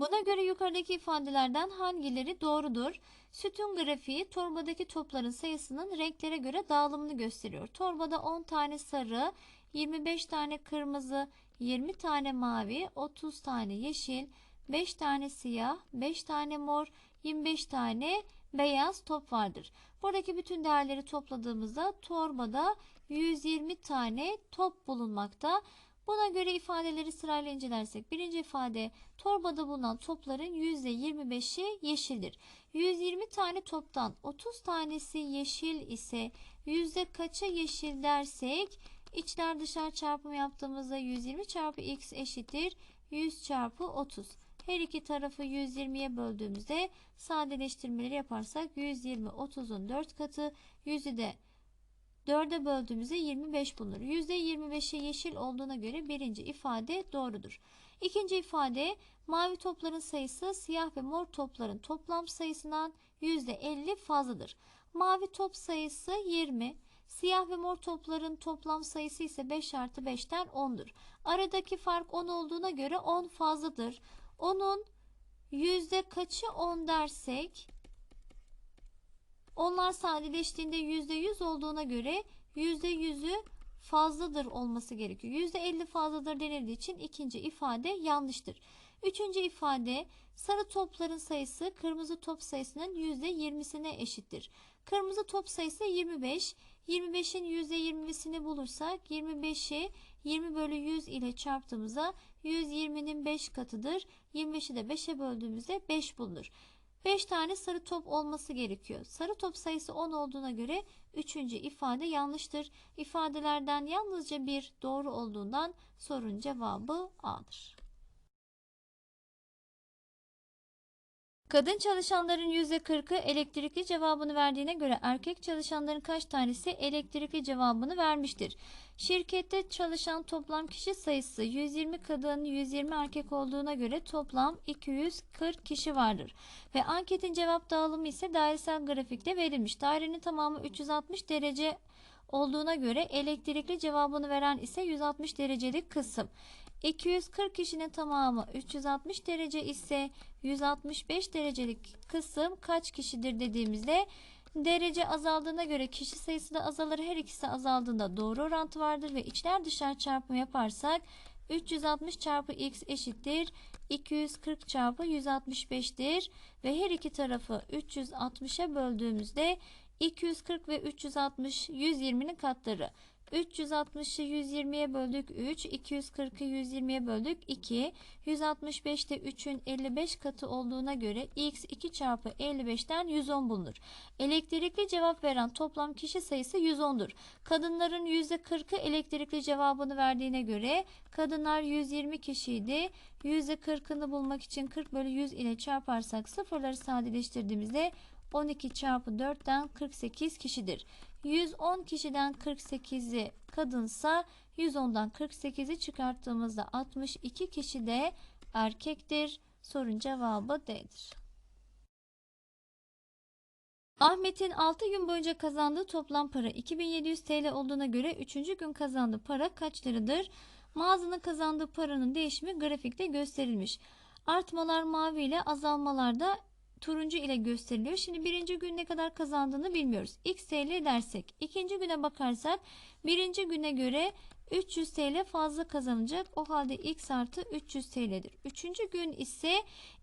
Buna göre yukarıdaki ifadelerden hangileri doğrudur? Sütun grafiği torbadaki topların sayısının renklere göre dağılımını gösteriyor. Torbada 10 tane sarı, 25 tane kırmızı, 20 tane mavi, 30 tane yeşil, 5 tane siyah, 5 tane mor, 25 tane beyaz top vardır. Buradaki bütün değerleri topladığımızda torbada 120 tane top bulunmakta. Buna göre ifadeleri sırayla incelersek birinci ifade torbada bulunan topların %25'i yeşildir. 120 tane toptan 30 tanesi yeşil ise yüzde kaça yeşil dersek içler dışlar çarpımı yaptığımızda 120 çarpı x eşittir 100 çarpı 30. Her iki tarafı 120'ye böldüğümüzde sadeleştirmeleri yaparsak 120 30'un 4 katı 100'ü de 4'e böldüğümüzde 25 bulunur. %25'i yeşil olduğuna göre birinci ifade doğrudur. İkinci ifade mavi topların sayısı siyah ve mor topların toplam sayısından %50 fazladır. Mavi top sayısı 20, siyah ve mor topların toplam sayısı ise 5 artı 5'ten 10'dur. Aradaki fark 10 olduğuna göre 10 fazladır. Onun yüzde kaçı 10 dersek onlar sadeleştiğinde %100 olduğuna göre %100'ü fazladır olması gerekiyor. %50 fazladır denildiği için ikinci ifade yanlıştır. Üçüncü ifade sarı topların sayısı kırmızı top sayısının %20'sine eşittir. Kırmızı top sayısı 25. 25'in %20'sini bulursak 25'i 20 bölü 100 ile çarptığımızda 120'nin 5 katıdır. 25'i de 5'e böldüğümüzde 5 bulunur. 5 tane sarı top olması gerekiyor. Sarı top sayısı 10 olduğuna göre 3. ifade yanlıştır. İfadelerden yalnızca bir doğru olduğundan sorun cevabı A'dır. Kadın çalışanların %40'ı elektrikli cevabını verdiğine göre erkek çalışanların kaç tanesi elektrikli cevabını vermiştir? Şirkette çalışan toplam kişi sayısı 120 kadın 120 erkek olduğuna göre toplam 240 kişi vardır. Ve anketin cevap dağılımı ise dairesel grafikte verilmiş. Dairenin tamamı 360 derece olduğuna göre elektrikli cevabını veren ise 160 derecelik kısım. 240 kişinin tamamı 360 derece ise 165 derecelik kısım kaç kişidir dediğimizde derece azaldığına göre kişi sayısı da azalır. Her ikisi azaldığında doğru orantı vardır ve içler dışlar çarpımı yaparsak 360 çarpı x eşittir 240 çarpı 165'tir ve her iki tarafı 360'a böldüğümüzde 240 ve 360 120'nin katları. 360'ı 120'ye böldük 3, 240'ı 120'ye böldük 2. 165'te 3'ün 55 katı olduğuna göre x 2 çarpı 55'ten 110 bulunur. Elektrikli cevap veren toplam kişi sayısı 110'dur. Kadınların %40'ı elektrikli cevabını verdiğine göre kadınlar 120 kişiydi. %40'ını bulmak için 40 bölü 100 ile çarparsak sıfırları sadeleştirdiğimizde 12 çarpı 4'ten 48 kişidir. 110 kişiden 48'i kadınsa 110'dan 48'i çıkarttığımızda 62 kişi de erkektir. Sorun cevabı D'dir. Ahmet'in 6 gün boyunca kazandığı toplam para 2700 TL olduğuna göre 3. gün kazandığı para kaç liradır? Mağazanın kazandığı paranın değişimi grafikte gösterilmiş. Artmalar mavi ile azalmalar da turuncu ile gösteriliyor. Şimdi birinci gün ne kadar kazandığını bilmiyoruz. X TL dersek ikinci güne bakarsak birinci güne göre 300 TL fazla kazanacak. O halde X artı 300 TL'dir. Üçüncü gün ise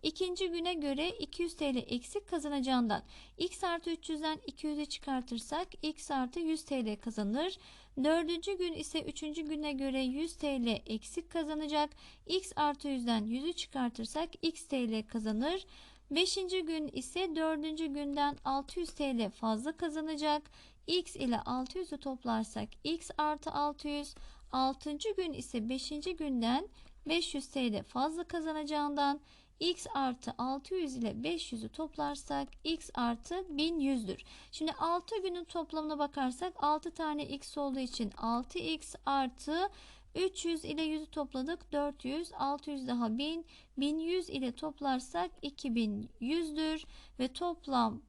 ikinci güne göre 200 TL eksik kazanacağından X artı 300'den 200'e çıkartırsak X artı 100 TL kazanır. Dördüncü gün ise üçüncü güne göre 100 TL eksik kazanacak. X artı 100'den 100'ü çıkartırsak X TL kazanır. Beşinci gün ise dördüncü günden 600 TL fazla kazanacak. X ile 600'ü toplarsak X artı 600. Altıncı gün ise beşinci günden 500 TL fazla kazanacağından x artı 600 ile 500'ü toplarsak x artı 1100'dür. Şimdi 6 günün toplamına bakarsak 6 tane x olduğu için 6x artı 300 ile 100'ü topladık 400 600 daha 1000 1100 ile toplarsak 2100'dür ve toplam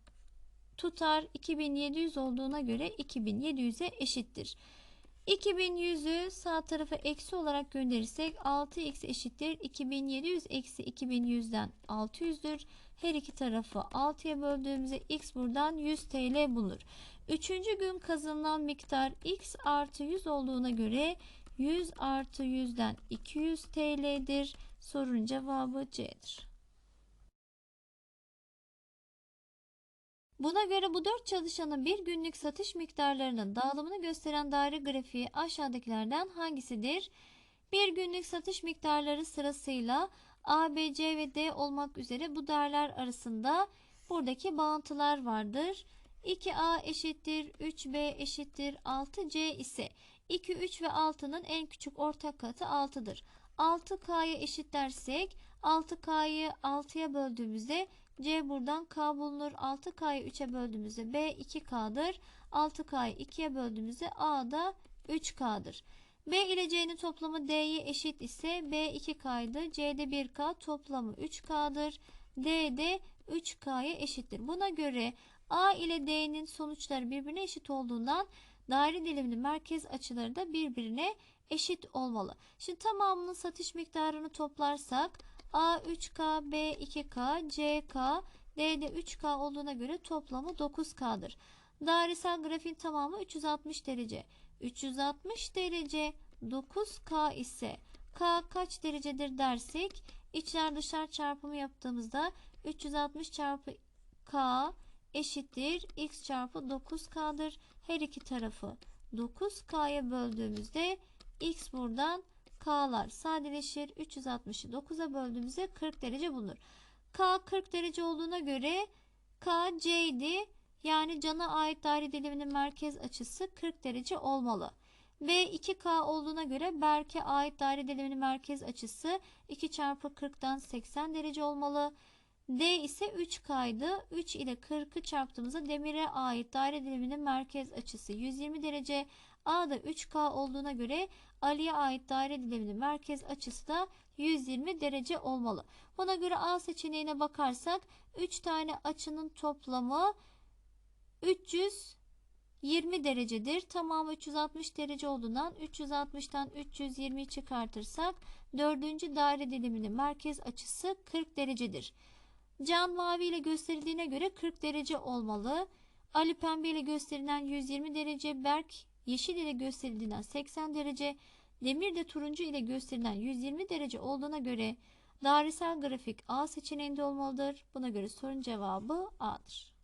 tutar 2700 olduğuna göre 2700'e eşittir. 2100'ü sağ tarafa eksi olarak gönderirsek 6x eşittir 2700 eksi 2100'den 600'dür. Her iki tarafı 6'ya böldüğümüzde x buradan 100 TL bulunur. Üçüncü gün kazanılan miktar x artı 100 olduğuna göre 100 artı 100'den 200 TL'dir. Sorunun cevabı C'dir. Buna göre bu dört çalışanın bir günlük satış miktarlarının dağılımını gösteren daire grafiği aşağıdakilerden hangisidir? Bir günlük satış miktarları sırasıyla A, B, C ve D olmak üzere bu değerler arasında buradaki bağıntılar vardır. 2A eşittir 3B eşittir 6C ise 2, 3 ve 6'nın en küçük ortak katı 6'dır. 6K'ya eşitlersek 6K'yı 6'ya böldüğümüzde C buradan K bulunur. 6K'yı 3'e böldüğümüzde B 2K'dır. 6K'yı 2'ye böldüğümüzde A da 3K'dır. B ile C'nin toplamı D'ye eşit ise B 2K'ydı. C'de 1K toplamı 3K'dır. D de 3K'ya eşittir. Buna göre A ile D'nin sonuçları birbirine eşit olduğundan daire diliminin merkez açıları da birbirine eşit olmalı. Şimdi tamamının satış miktarını toplarsak A 3K, B 2K, CK, D'de 3K olduğuna göre toplamı 9K'dır. Dairesel grafiğin tamamı 360 derece. 360 derece 9K ise K kaç derecedir dersek içler dışlar çarpımı yaptığımızda 360 çarpı K eşittir X çarpı 9K'dır. Her iki tarafı 9K'ya böldüğümüzde X buradan K'lar sadeleşir. 360'ı 9'a böldüğümüzde 40 derece bulunur. K 40 derece olduğuna göre K C'ydi. Yani cana ait daire diliminin merkez açısı 40 derece olmalı. B 2K olduğuna göre Berk'e ait daire diliminin merkez açısı 2 çarpı 40'tan 80 derece olmalı. D ise 3K'ydı. 3 ile 40'ı çarptığımızda demire ait daire diliminin merkez açısı 120 derece. A da 3K olduğuna göre Ali'ye ait daire diliminin merkez açısı da 120 derece olmalı. Buna göre A seçeneğine bakarsak 3 tane açının toplamı 320 derecedir. Tamamı 360 derece olduğundan 360'tan 320'yi çıkartırsak dördüncü daire diliminin merkez açısı 40 derecedir. Can mavi ile gösterildiğine göre 40 derece olmalı. Ali pembe ile gösterilen 120 derece, Berk yeşil ile gösterildiğinden 80 derece, demir de turuncu ile gösterilen 120 derece olduğuna göre dairesel grafik A seçeneğinde olmalıdır. Buna göre sorun cevabı A'dır.